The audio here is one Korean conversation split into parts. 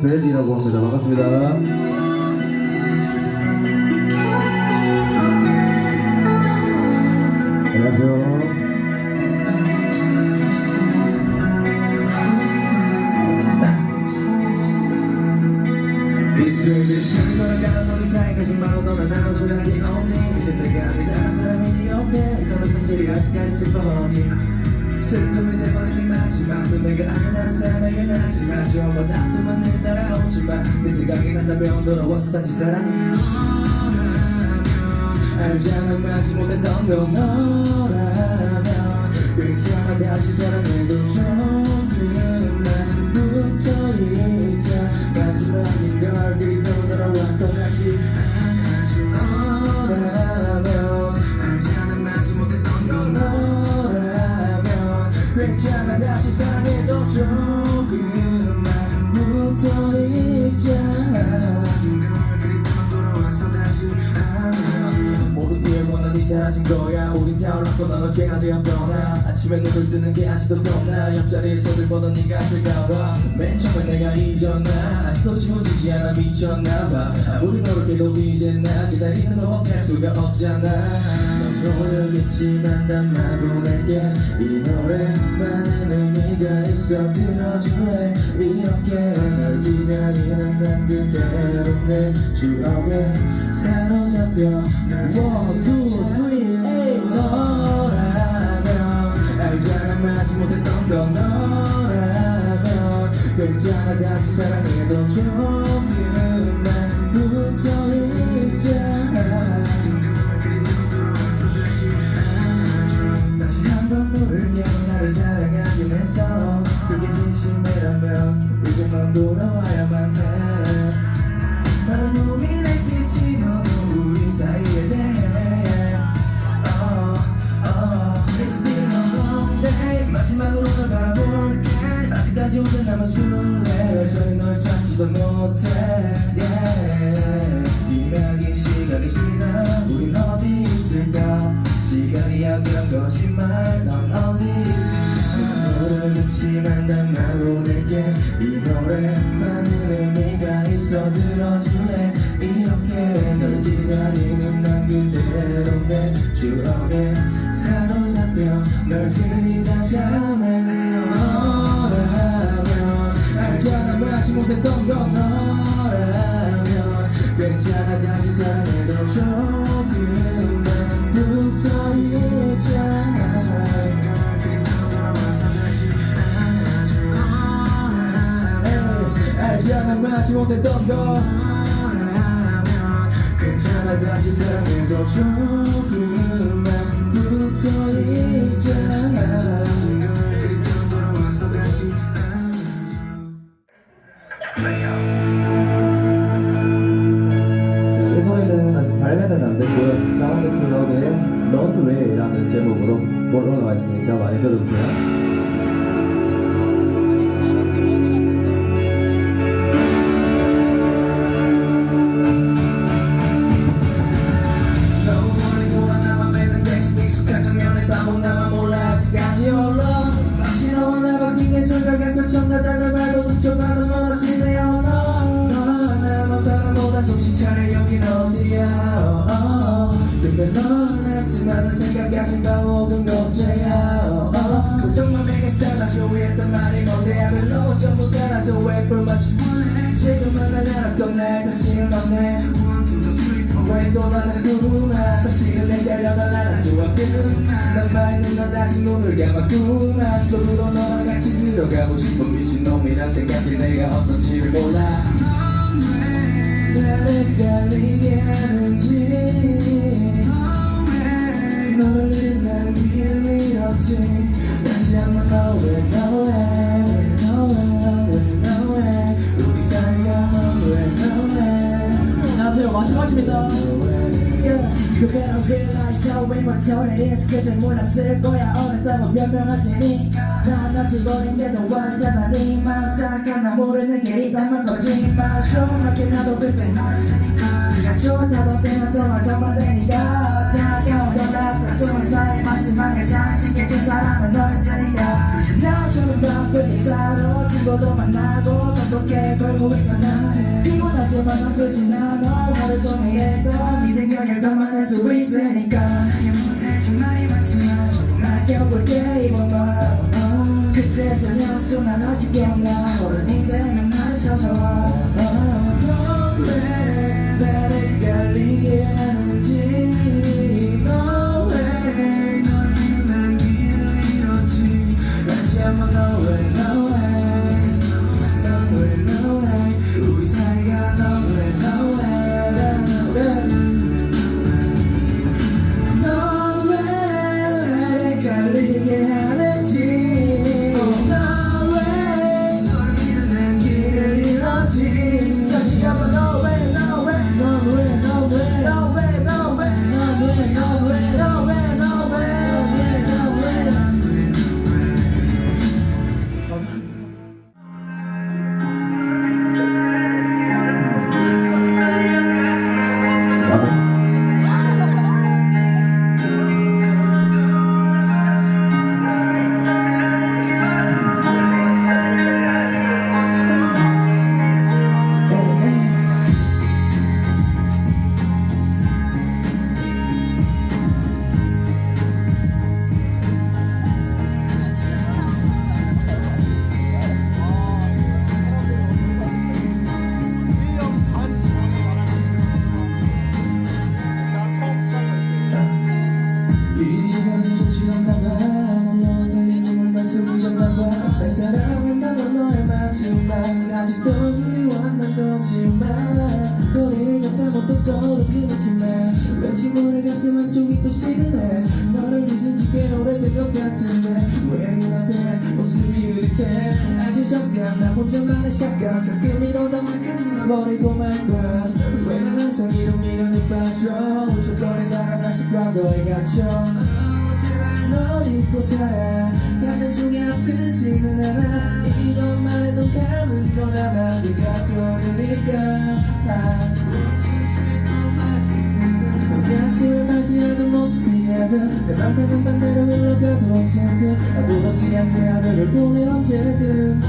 벨이라고 합니다. 반갑습니다. 안녕하세요. 네 슬픔이 돼버린 네 마지막 또 내가 아니다는 사람에게 나지마 좋은 나쁘면 늘 따라오지마. 네 생각이 난다면 돌아와서 다시 사랑해. 알잖아 마지 못했던 건 너라면 괜찮아 다시 사랑해도 조금만 붙어있자 마지막인 걸 그리고 돌아와서 다시 다시 사랑해도 조금만 붙어있자 마지막인 걸 그리고 돌아와서 다시 안아줘 모든 뒤에 원한이 사라진 거야. 우린 타올랐고 넌 어제가 되었더라 아침에 눈을 뜨는 게 아직도 겁나. 옆자리에서 늘 보던 네가 있을까봐 맨 처음에 내가 잊었나. 아직도 지워지지 않아. 미쳤나봐. 아무리 노력해도 이제 나 기다리는 거밖에 할 수가 없잖아. 넌 모르겠지만 단말 보낼게 이 노래만은 의미가 있어 들어줄래? 이렇게 널 기다리는 난 그대로 내 추억에 사로잡혀 널 One, two, three, hey, 너라면 알잖아 마지 못했던 건 너라면 괜찮아 다시 사랑해도 조금만 아직까지 혼자 남은 술래 저리 널 찾지도 못해. Yeah. 기나긴 시간이 지나 우린 어디 있을까? 시간이야 그런 거짓말 넌 어디 있을까? 모르겠지만 난말 보낼게. 이 노래만은 의미가 있어 들어줄래? 이렇게 널 기다리는 난 그대로 내 추억에 사로잡혀 널 그리다 잠에 들 마지 못했던 건 너라면 괜찮아 다시 사랑해도 조금만 다시 안아줘 알잖아 마지 못했던 건 너라면 괜찮아 다시 사랑해도 조금 왜 뿜어지 지금은 날 알았던 날 다시는 없네 two, three, four 왜 돌아서 구나 사실은 내 달려달라 좋았구나 남아 있는 너 다시 눈을 감았구나. 속으로 너랑 같이 들어가고 싶은 미친놈이란 생각이 내가 어떤지를 몰라. 나를 헷갈리게 하는지. 너를 날 위를 잃었지. 다시 한번 너왜 그대로 realize how it is 그때 몰랐을 거야 어렸다고 변명할 테니까 난 아직 어린데도 완전한 마음작아 나 모르는 게 있다면 거짓말 조금밖에 나도 그때 너였으니까 네가 좋다던 때는 또 마저만 되니까 차가운 연락 숨을 사이 마지막에 자신 께준 사랑은 너였으니까 나처럼 바쁘게 살아 친구도 만나고 똑똑해 벌고 있어 나 피곤해서 만난 끝이 나너 하루 종일 했던 네 생각을 감안할 수 있으니까 내 못해준 나의 마지막 조금만 껴볼게 이번 밤 그때부터 약속 난 아직 기억나 어른이 되면 나를 찾아와 너왜 나를 갈리 마지막 아직도 그리워한다 거지만 거리를 걷다 못 듣고 그 느낌에 왠지 모를 가슴 한쪽이 또 시리네 너를 잊은 지 꽤 오래된 것 같은데 왜 눈앞에 모습이 흐릿해? 아주 잠깐 나 혼자만의 착각 가끔 이러다 확 버리고 말거야 왜난 항상 이런 미련에 빠져? 훌쩍거리다가 다시 과거에 갇혀 널 잊고 살아 가는 중에 아프지는 않아. 이런 말에도 감은 건 아마 네가 떠오르니까. 아침을 맞이하는 모습이 하면 내 맘과는 반대로 흘러가도 어쨌든 아무렇지 않게 하루를 보내 언제든.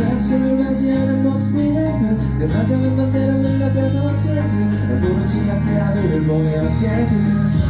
아침을 맞이하는 모습이 하면 내 맘과는 반대로 흘러가도 어쨌든 아무렇지 않게 하루를 보내 어쨌든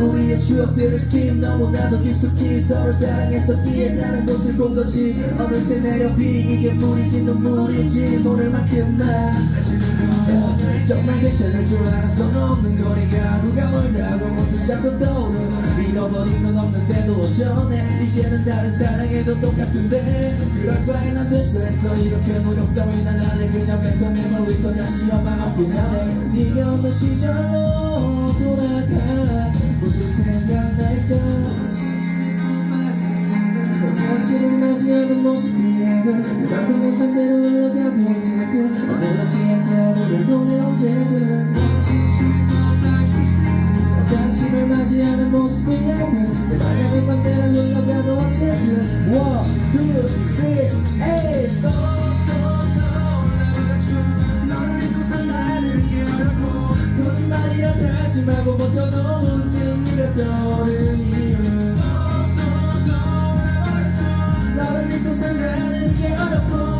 우리의 추억들을 스킵 너무나도 깊숙이 서로 사랑했었기에 다른 곳을 본 거지. 어느새 내려 비 이게 뿌리지 눈물이지. 모를 만큼만 정말 괜찮을 줄 알았어. 없는 거리가 누가 멀다고 모두 자꾸 떠오르는 잃어버린 건 없는데도 어쩌네. 이제는 다른 사랑에도 똑같은데. 그럴 바엔 안 됐어 했어. 이렇게 노력 따윈 안 할래. 그냥 뱉어 메모리 또 다시 연방 없긴 하네. 네가 없는 시절로 돌아가 모두 생각날까 사실은 맞이하는 모습이라면 그만큼은 반대로 흘러가도 어쨌든 어느지 하루를 보내 언제든 아침을 맞이하는 모습이라면 내 방향은 반대로 흘러가도 어쨌든 1, 2, 3, 8, 9 마지막으로 버텨도 문득 네가 떠오른 이유는 나를 믿고 살자는 게 어렵고.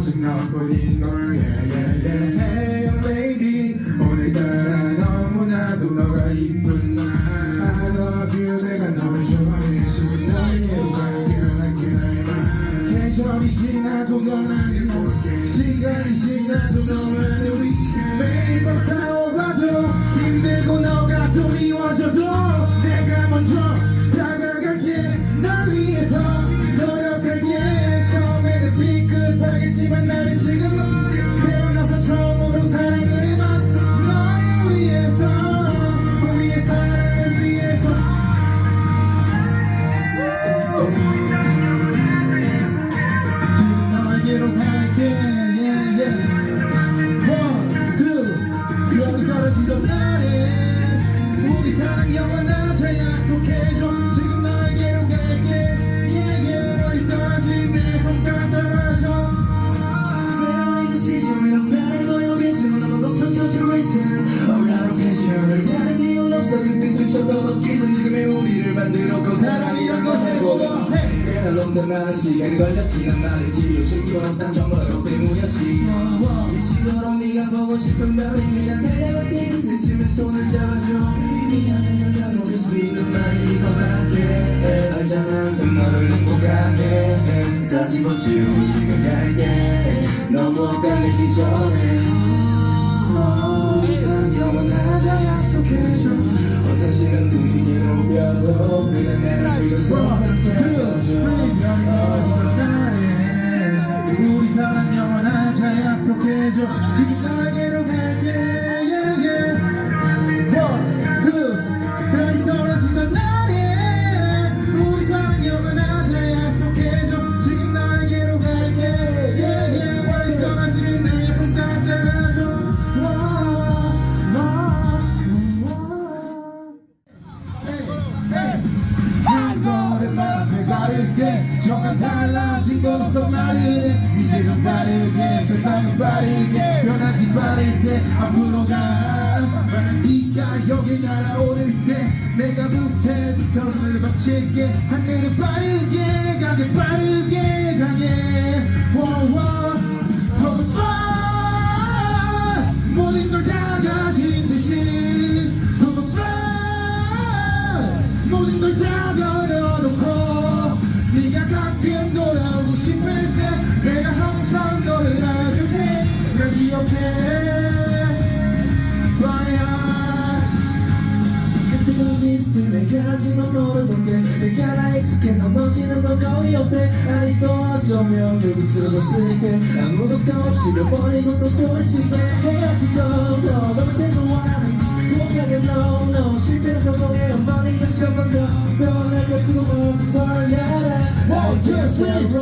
music now, put in on, yeah, yeah, yeah. 지만 말이지 요즘 그런 정말 너 때문이었지. 미치도록 네가 보고 싶은 말이 그냥 달려갈게 그때쯤에 손을 잡아줘. 미안해 내가 놓을 수 있는 말이 이거밖에 알잖아 항상 너를 행복하게. 다 집어치우고 지금 갈게. 너무 엇갈리기 전에. 사랑 영원하자 약속해줘 어떠시는 둘이 괴롭혀도 그냥 나를 위해서 우리 사랑 영원하자 약속해줘. 지금 너에게로 갈게. Yeah, yeah. One, two 별이 떨어지던 날에 우리 사랑 영원하자 약속해줘. 지금 너에게로 갈게. Yeah, yeah. 별이 떨어지는 나의 손 잡아줘. 한 걸음 앞에 가를 때 정말 달라진 건 없어 말은 빠르게 세상은 빠르게 변하지 때 앞으로 가. 나는 네가 여기 날아오를 때 내가 못해도 턴을 바칠게. 하늘은 빠르게 가게 빠르게 가게 워워 또 어쩌면 결국 쓰러졌을 때 아무 걱정 없이 몇 번이고 또 소리치게 헤어지고 더. 밤새고 원하는 행복하게 no no 실패는 성공의 엄마니 다시 한번 더더날 뺏기고 먼 걸려라 I can't stay rolling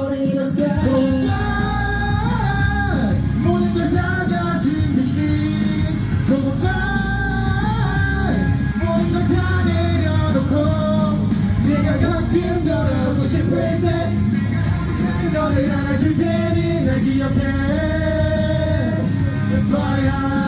테니 날기